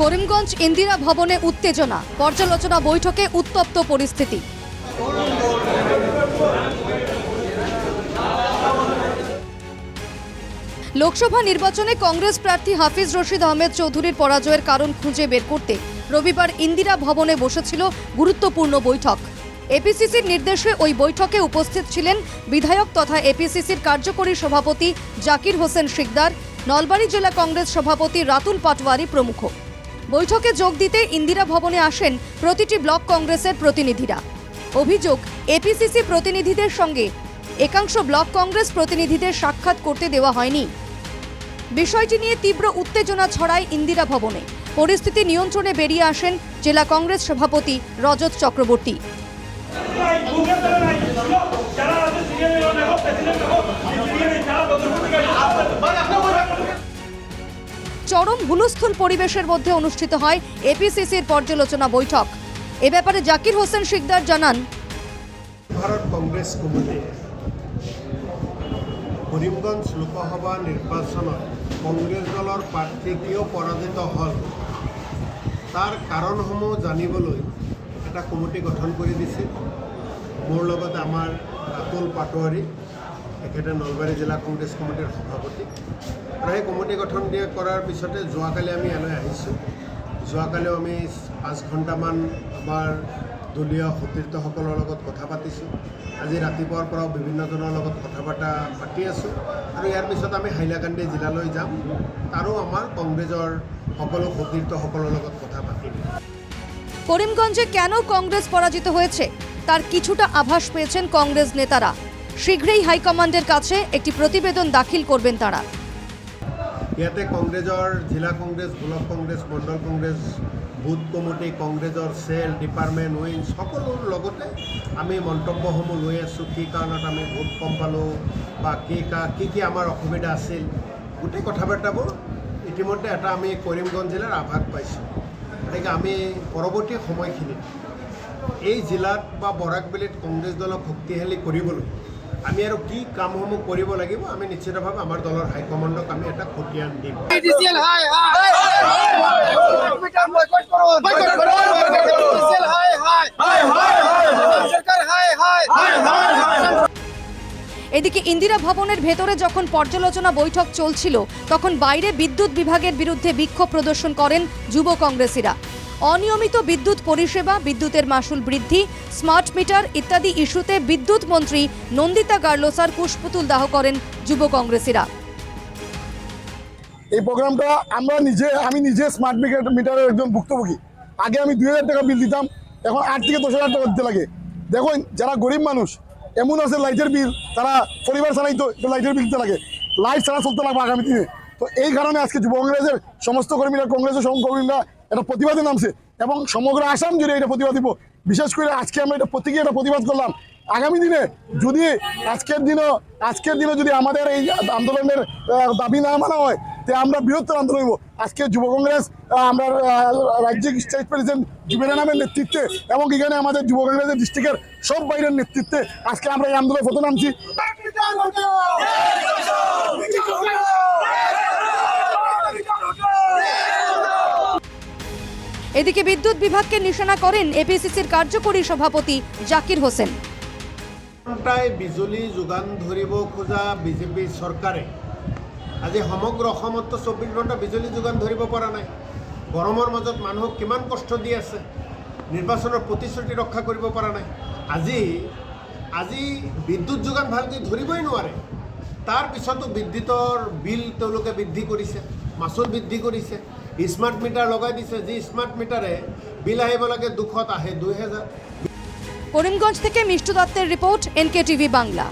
করিমগঞ্জ ইন্দিরা ভবনে উত্তেজনা। পর্যালোচনা বৈঠকে উত্তপ্ত পরিস্থিতি। লোকসভা নির্বাচনে কংগ্রেস প্রার্থী হাফিজ রশিদ আহমেদ চৌধুরীর পরাজয়ের কারণ খুঁজে বের করতে রবিবার ইন্দিরা ভবনে বসেছিল গুরুত্বপূর্ণ বৈঠক। এপিসিসির নির্দেশে ওই বৈঠকে উপস্থিত ছিলেন বিধায়ক তথা এপিসিসির কার্যকরী সভাপতি জাকির হোসেন শিকদার, নলবাড়ী জেলা কংগ্রেস সভাপতি রাতুল পাটওয়ারি প্রমুখ। বৈঠকে যোগ দিতে ইন্দিরা ভবনে আসেন প্রতিটি ব্লক কংগ্রেসের প্রতিনিধিরা। অভিযোগ এপিসিসি প্রতিনিধিদের সঙ্গে একাংশ ব্লক কংগ্রেস প্রতিনিধিদের সাক্ষাৎ করতে দেওয়া হয়নি। বিষয়টি নিয়ে তীব্র উত্তেজনা ছড়ায় ইন্দিরা ভবনে। পরিস্থিতি নিয়ন্ত্রণে বেরিয়ে আসেন জেলা কংগ্রেস সভাপতি রজত চক্রবর্তী। চরম হুলস্থুল পরিবেশের মধ্যে অনুষ্ঠিত হয় এপিসিসির পর্যালোচনা বৈঠক। এ ব্যাপারে জাকির হোসেন শিকদার জানান, ভারত কংগ্ৰেছ কমিটি কৰিমগঞ্জ লোকসভা নিৰ্বাচনত কংগ্ৰেছ দলৰ প্ৰাৰ্থী কিয় পৰাজিত হ'ল? তাৰ কাৰণসমূহ জানিবলৈ এটা কমিটি গঠন কৰি দিছিল। মোৰ লগতে আমাৰ ৰাতুল পাটোৱাৰী তেখেতে নলবাৰী জিলা কংগ্ৰেছ কমিটিৰ সভাপতি। সেই কমিটি গঠন দিয়া কৰাৰ পিছতে যোৱাকালি আমি ইয়ালৈ আহিছোঁ। যোৱাকালিও আমি পাঁচ ঘণ্টামান আমাৰ দলীয় সতীৰ্থসকলৰ লগত কথা পাতিছোঁ। আজি ৰাতিপুৱাৰ পৰাও বিভিন্নজনৰ লগত কথা বতৰা পাতি আছোঁ। আৰু ইয়াৰ পিছত আমি হাইলাকান্দি জিলালৈ যাম। তাৰো আমাৰ কংগ্ৰেছৰ সকলো সতীৰ্থসকলৰ লগত কথা পাতিম। করিমগঞ্জে কেন কংগ্রেস পরাজিত হয়েছে? তার কিছুটা আভাস পেয়েছেন কংগ্রেস নেতারা। শীঘ্রই হাইকমান্ডের কাছে একটি প্রতিবেদন দাখিল করবেন তারা। ইয়াতে কংগ্ৰেছৰ জিলা কংগ্ৰেছ ব্লক কংগ্ৰেছ মণ্ডল কংগ্ৰেছ বুথ কমিটি কংগ্ৰেছৰ চেল ডিপাৰ্টমেণ্ট উইংছ সকলোৰ লগতে আমি মন্তব্যসমূহ লৈ আছোঁ, কি কাৰণত আমি ভোট কম পালোঁ বা কি কা, কি কি আমাৰ অসুবিধা আছিল, গোটেই কথা বাৰ্তাবোৰ ইতিমধ্যে এটা আমি কৰিমগঞ্জ জিলাৰ আভাস পাইছোঁ। গতিকে আমি পৰৱৰ্তী সময়খিনিত এই জিলাত বা বৰাকবেলিত কংগ্ৰেছ দলক শক্তিশালী কৰিবলৈ আমি আৰু কি কামসমূহ কৰিব লাগিব আমি নিশ্চিতভাৱে আমাৰ দলৰ হাইকমাণ্ডক আমি এটা খতিয়ান দিম ডিসিএল হাই হাই কম্পিউটার বয়কট করুন বয়কট করুন ডিসিএল হাই হাই হাই হাই সরকার হাই হাই হাই এদিকে ইন্দিরা ভবনের ভেতরে যখন পর্যালোচনা বৈঠক চলছিল তখন বাইরে বিদ্যুৎ বিভাগের বিরুদ্ধে বিক্ষোভ প্রদর্শন করেন যুব কংগ্রেসীরা অনিয়মিত বিদ্যুৎ পরিষেবা, বিদ্যুতের মাসুল বৃদ্ধি, স্মার্ট মিটার ইত্যাদি ইস্যুতে বিদ্যুৎ মন্ত্রী নন্দিতা গার্লোসার পুষ্পতুল দাহ করেন যুব কংগ্রেসীরা। এই প্রোগ্রামটা আমরা নিজে, আমি নিজে স্মার্ট মিটার, মিটারের একজন ভুক্তভোগী। আগে আমি দুই হাজার টাকা বিল দিতাম, এখন আট থেকে দশ হাজার টাকা দিতে লাগে। দেখুন, যারা গরিব মানুষ, এমন আছে লাইটের বিল, তারা পরিবার চালাই তো লাইটের বিল দিতে লাগে। লাইট ছাড়া চলতে লাগবে আগামী দিনে। তো এই কারণে আজকে যুব কংগ্রেসের সমস্ত কর্মীরা, কংগ্রেসের সহকর্মীরা এটা প্রতিবাদে নামছে। এবং সমগ্র আসাম জুড়ে এটা প্রতিবাদ দিব। বিশেষ করে আজকে আমরা এটা প্রত্যেকে এটা প্রতিবাদ করলাম। আগামী দিনে যদি আজকের দিনও, আজকের দিনে যদি আমাদের এই আন্দোলনের দাবি না মানা হয়, তে আমরা বৃহত্তর আন্দোলন হইব। আজকে যুব কংগ্রেস আমরা রাজ্যিক স্টেট প্রেসিডেন্ট জুবেরা নামের নেতৃত্বে এবং এখানে আমাদের যুব কংগ্রেসের ডিস্ট্রিক্টের সব বাইরের নেতৃত্বে আজকে আমরা এই আন্দোলনে প্রথম নামছি। এদিকে বিদ্যুৎ বিভাগকে নিশানা করেন এপিসিসির কার্যকরী সভাপতি জাকির হোসেন। ঘণ্টাই বিজুলী যোগান ধৰিব খোজা বিজেপি চৰকাৰে। আজি সমগ্ৰ অসমতো চৌব্বিছ ঘণ্টা বিজুলী যোগান ধৰিব পৰা নাই। গৰমৰ মাজত মানুহক কিমান কষ্ট দি আছে। নিৰ্বাচনৰ প্ৰতিশ্ৰুতি ৰক্ষা কৰিব পৰা নাই। আজি আজি বিদ্যুৎ যোগান ভালকৈ ধৰিবই নোৱাৰে। তাৰ পিছতো বিদ্যুতৰ বিল তেওঁলোকে বৃদ্ধি কৰিছে, মাচুল বৃদ্ধি কৰিছে। স্মাৰ্ট মিটাৰ লগাই দিছে, যি স্মাৰ্ট মিটাৰে বিল আহিব লাগে দুশত আহে দুহেজাৰ। করিমগঞ্জ থেকে মিষ্টু দত্তের রিপোর্ট এনকে টিভি বাংলা।